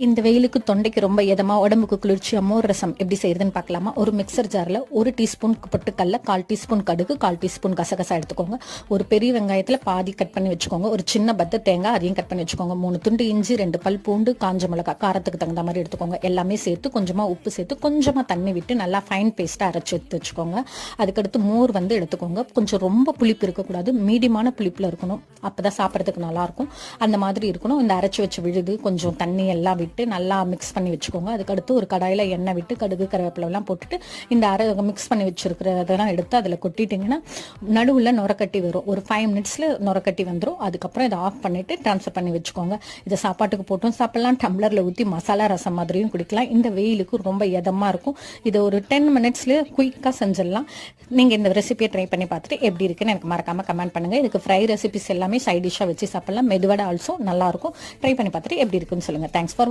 இந்த வெயிலுக்கு தொண்டைக்கு ரொம்ப இதமா உடம்புக்கு குளிர்ச்சியா மோர் ரசம் எப்படி செய்யறதுன்னு பார்க்கலாமா? ஒரு மிக்சர் ஜார்ல ஒரு டீஸ்பூன் பொட்டுக்கல்ல கால் டீஸ்பூன் கடுகு கால் டீஸ்பூன் கசகசா எடுத்துக்கோங்க. ஒரு பெரிய வெங்காயத்துல பாதி கட் பண்ணி வச்சுக்கோங்க. ஒரு சின்ன பத்த தேங்காய் அதையும் கட் பண்ணி வச்சுக்கோங்க. மூணு துண்டு இஞ்சி ரெண்டு பல் பூண்டு காஞ்ச மிளகா காரத்துக்கு தகுந்த மாதிரி எடுத்துக்கோங்க. எல்லாமே சேர்த்து கொஞ்சமா உப்பு சேர்த்து கொஞ்சமா தண்ணி விட்டு நல்லா ஃபைன் பேஸ்டா அரைச்சி எடுத்து வச்சுக்கோங்க. அதுக்கடுத்து மோர் வந்து எடுத்துக்கோங்க. கொஞ்சம் ரொம்ப புளிப்பு இருக்கக்கூடாது. மீடியமான புளிப்புல இருக்கணும். அப்பதான் சாப்பிட்றதுக்கு நல்லா இருக்கும். அந்த மாதிரி இருக்கணும். இந்த அரைச்சி வச்ச விழுது கொஞ்சம் தண்ணி எல்லாம் விட்டு நல்லா மிக்ஸ் பண்ணி வச்சுக்கோங்க. அதுக்கடுத்து ஒரு கடாயில் எண்ணெய் விட்டு கடுகு கருவேப்பிலெல்லாம் போட்டுட்டு இந்த அரை மிக்ஸ் பண்ணி வச்சுருக்கிறதெல்லாம் எடுத்து அதில் கொட்டிட்டிங்கன்னா நடுவில் நுரக்கட்டி வரும். ஒரு ஃபைவ் மினிட்ஸில் நுரக்கட்டி வந்துடும் அதுக்கப்புறம் இதை ஆஃப் பண்ணிவிட்டு ட்ரான்ஸ்ஃபர் பண்ணி வச்சுக்கோங்க. இதை சாப்பாட்டுக்கு போட்டும். சாப்பிட்லாம். டம்ளரில் ஊற்றி மசாலா ரசம் மாதிரியும் குடிக்கலாம். இந்த வெயிலுக்கு ரொம்ப இதமாக இருக்கும். இதை ஒரு டென் மினிட்ஸ்லேயே குயிக்காக செஞ்சிடலாம். நீங்கள் இந்த ரெசிபியை ட்ரை பண்ணி பார்த்துட்டு எப்படி இருக்குன்னு எனக்கு மறக்காமல் கமெண்ட் பண்ணுங்க. இதுக்கு ஃப்ரை ரெசிபிஸ் எல்லாமே சைட் டிஷ்ஷாக வச்சு சாப்பிட்லாம். மெதுவடை ஆல்சோ நல்லா இருக்கும். ட்ரை பண்ணி பார்த்துட்டு எப்படி இருக்குன்னு சொல்லுங்க. தேங்க்ஸ்